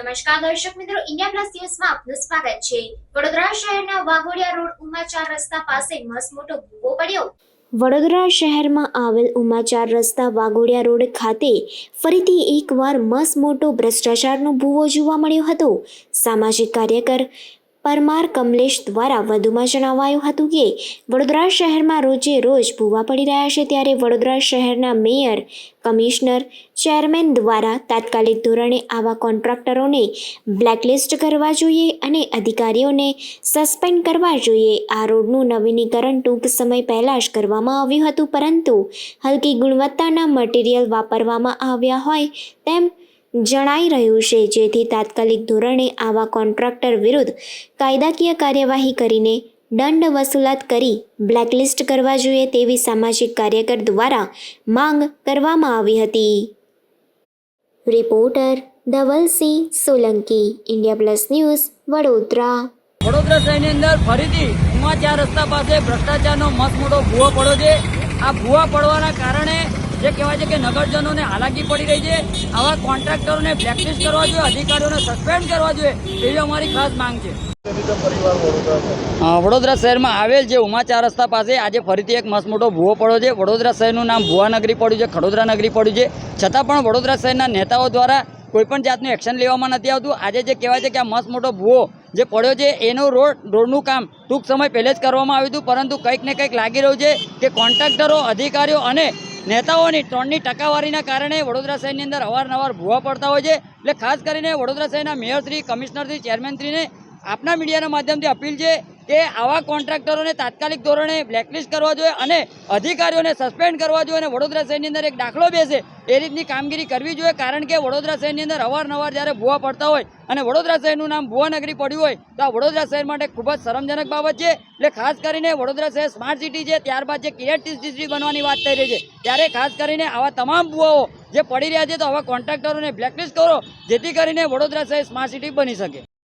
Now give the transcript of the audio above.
નમસ્કાર દર્શક મિત્રો, ઇન્ડિયા પ્લસ ન્યૂઝમાં આપનું સ્વાગત છે. વડોદરા શહેરના વાઘોડિયા રોડ ઉમાચાર રસ્તા પાસે મસ્ત મોટો ભૂવો પડ્યો. વડોદરા શહેરમાં આવેલ ઉમાચાર રસ્તા વાઘોડિયા રોડ ખાતે ફરીથી એકવાર મસમોટો ભ્રષ્ટાચારનો ભૂવો જોવા મળ્યો હતો. સામાજિક કાર્યકર પરમાર કમલેશ દ્વારા વધુમાં જણાવાયું હતું કે, વડોદરા શહેરમાં રોજે રોજ ભૂવા પડી રહ્યા છે ત્યારે વડોદરા શહેરના મેયર, કમિશનર, ચેરમેન દ્વારા તાત્કાલિક ધોરણે આવા કોન્ટ્રાક્ટરોને બ્લેકલિસ્ટ કરવા જોઈએ અને અધિકારીઓને સસ્પેન્ડ કરવા જોઈએ. આ રોડનું નવીનીકરણ ટૂંક સમય પહેલાં જ કરવામાં આવ્યું હતું, પરંતુ હલકી ગુણવત્તાના મટીરિયલ વાપરવામાં આવ્યા હોય તેમ જણાઈ રહ્યું છે. જેથી તાત્કાલિક ધોરણે આવા કોન્ટ્રાક્ટર વિરુદ્ધ કાયદાકીય કાર્યવાહી કરીને દંડ વસૂલાત કરી બ્લેકલિસ્ટ કરવા જોઈએ તેવી સામાજિક કાર્યકર દ્વારા માંગ કરવામાં આવી હતી. Reporter Dhavalsinh Solanki, India plus news, Vadodara. Vadodara શહેરની અંદર ફરીથી ઉમાચાર રસ્તા પાસે ભ્રષ્ટાચારનો મસ્ત મોટો ભૂવો પડ્યો છે. આ ભૂવા પડવાના કારણે જે કહેવાય છે કે નગરજનોને હાલાકી પડી રહી છે. આવા કોન્ટ્રાક્ટરોને બ્લેકલિસ્ટ કરવા જોઈએ, અધિકારીઓને સસ્પેન્ડ કરવા જોઈએ, એવી અમારી ખાસ માંગ છે. વડોદરા શહેરમાં આવેલ જે ઉમાચાર રસ્તા પાસે આજે ફરીથી એક મસ્ત મોટો ભૂવો પડ્યો છે. વડોદરા શહેરનું નામ ભુવા નગરી પડ્યું છે, ખડોદરા નગરી પડ્યું છે. છતાં પણ વડોદરા શહેરના નેતાઓ દ્વારા કોઈપણ જાતનું એક્શન લેવામાં નથી આવતું. આજે જે કહેવાય છે કે આ મસ્ત મોટો ભૂવો જે પડ્યો છે, એનું રોડ, રોડનું કામ ટૂંક સમય પહેલે જ કરવામાં આવ્યું હતું. પરંતુ કંઈક ને કંઈક લાગી રહ્યું છે કે કોન્ટ્રાક્ટરો, અધિકારીઓ અને નેતાઓની ત્રણની ટકાવારીના કારણે વડોદરા શહેરની અંદર અવારનવાર ભૂવા પડતા હોય છે. એટલે ખાસ કરીને વડોદરા શહેરના મેયરશ્રી કમિશનરશ્રી ચેરમેનશ્રીને આપના મીડિયાના માધ્યમથી અપીલ છે કે આવા કોન્ટ્રાક્ટરોને તાત્કાલિક ધોરણે બ્લેકલિસ્ટ કરવા જોઈએ અને અધિકારીઓને સસ્પેન્ડ કરવા જોઈએ અને વડોદરા શહેરની અંદર એક દાખલો બેસે એ રીતની કામગીરી કરવી જોઈએ. કારણ કે વડોદરા શહેરની અંદર અવારનવાર જ્યારે ભૂવા પડતા હોય અને વડોદરા શહેરનું નામ ભુવાનગરી પડ્યું હોય, તો આ વડોદરા શહેર માટે ખૂબ જ શરમજનક બાબત છે. એટલે ખાસ કરીને વડોદરા શહેર સ્માર્ટ સિટી છે, ત્યારબાદ જે ક્રિએટિવ સિટી બનવાની વાત થઈ રહી છે, ત્યારે ખાસ કરીને આવા તમામ ભૂવાઓ જે પડી રહ્યા છે, તો આવા કોન્ટ્રાક્ટરોને બ્લેકલિસ્ટ કરો, જેથી કરીને વડોદરા શહેર સ્માર્ટ સિટી બની શકે.